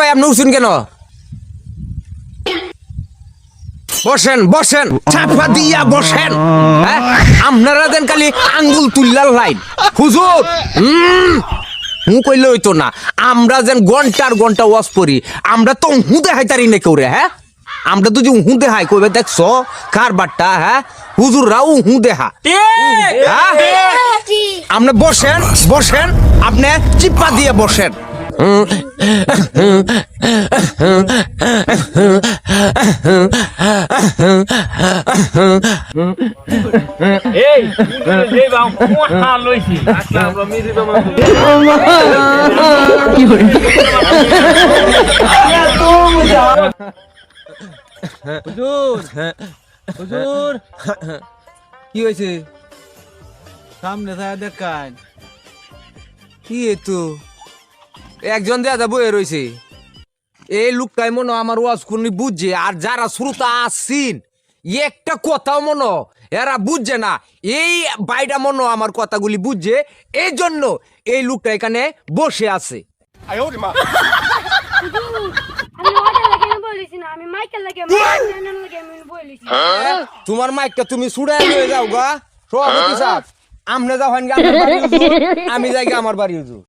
ভাই আপনি উঠছেন কেন? বসেন বসেন চাপা দিয়া বসেন। হ্যাঁ? আপনারা দেন খালি আঙ্গুল তুল্লার লাইন। হুজুর হু কইলে হইতো না। আমরা যেন ঘণ্টার ঘণ্টা ওয়াজ করি আমরা তো হুঁদে হাইতারি নে কেউ রে হ্যাঁ? আমরা তো যে হুঁদে হাই কইবে দেখছ কার বাট্টা হ্যাঁ? হুজুর রাও হুঁদে হা হ্যাঁ? আপনি বসেন বসেন আপনি চিপা দিয়ে বসেন। এই বাম কোহা লইছি আচ্ছা আমরা মিরি বাম হুজুর হুজুর কি হয়েছে? সামনে যায় দেখান। কি তো? একজন দেয়া বয়ে রয়েছে এই লোকটাই মনে আমার ওয়াজ কোনি বুঝছে আর যারা শ্রোতা আসছেন একটা কথাও মনে এরা বুঝছে না। এই বাইটা মনে হয় আমার কথাগুলি বুঝছে এই জন্য এই লোকটা এখানে বসে আছে। বলেছি তোমার মাইকটা তুমি ছুড়ে নিয়ে যাও গা। সভাপতি সাহেব আমনে যাও হান গে আমার বাড়ি হুজুর, আমি যাই আমার বাড়ি হুজুর